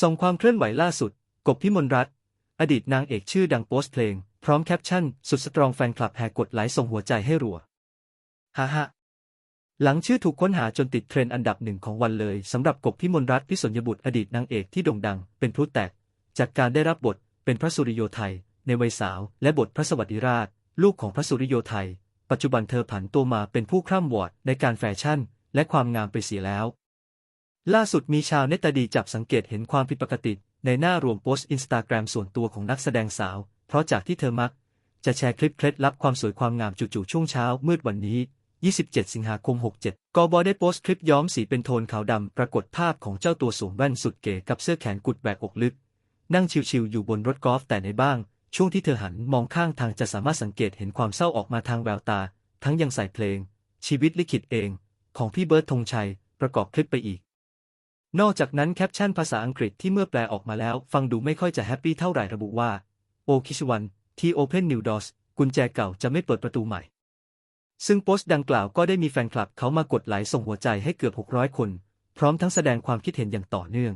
ส่งความเคลื่อนไหวล่าสุด กบพิมลรัตน์อดีตนางเอกชื่อดังโพสต์เพลง พร้อมแคปชั่น สุดสตรองแฟนคลับแห่กดไลค์ส่งหัวใจให้รัวฮ่าฮ่าหลังชื่อถูกค้นหาจนติดเทรนด์อันดับหนึ่งของวันเลยสำหรับกบพิมลรัตน์พิสนยบุตรอดีตนางเอกที่โด่งดัง เป็นพลุแตก จากการได้รับบทเป็นพระสุริโยไทย ในวัยสาว และบทพระสวัสดิราช ลูกของพระสุริโยไทย ปัจจุบันเธอผันตัวมาเป็นผู้คร่ำวอดในการแฟชั่น และความงามไปเสียแล้ว ล่าสุดมีชาวเน็ตดีจับสังเกตเห็นความผิดปกติในหน้ารวมโพสต์อินสตาแกรมส่วนตัวของนักแสดงสาว เพราะจากที่เธอมัก จะแชร์คลิปเคล็ดลับความสวยความงามจู่ๆช่วงเช้ามืดวันนี้ 27 สิงหาคม 67 กบได้โพสต์คลิปย้อมสีเป็นโทนขาวดำปรากฏภาพของเจ้าตัวสวมแว่นสุดเก๋กับเสื้อแขนกุดแบกอกลึก นั่งชิวๆอยู่บนรถกอล์ฟแต่ในบ้าง ช่วงที่เธอหันมองข้างทางจะสามารถสังเกตเห็นความเศร้าออกมาทางแววตา ทั้งยังใส่เพลง ชีวิตลิขิตเอง ของพี่เบิร์ดธงชัย ประกอบคลิปไปอีก นอกจากนั้นแคปชั่นภาษาอังกฤษที่เมื่อแปลออกมาแล้ว ฟังดูไม่ค่อยจะแฮปปี้เท่าไหร่ระบุว่าโอคิชวันที่ Open New Doors กุญแจเก่าจะไม่เปิดประตูใหม่ ซึ่งโพสต์ดังกล่าวก็ได้มีแฟนคลับเขามากดไลค์ส่งหัวใจให้เกือบ 600 คน พร้อมทั้งแสดงความคิดเห็นอย่างต่อเนื่อง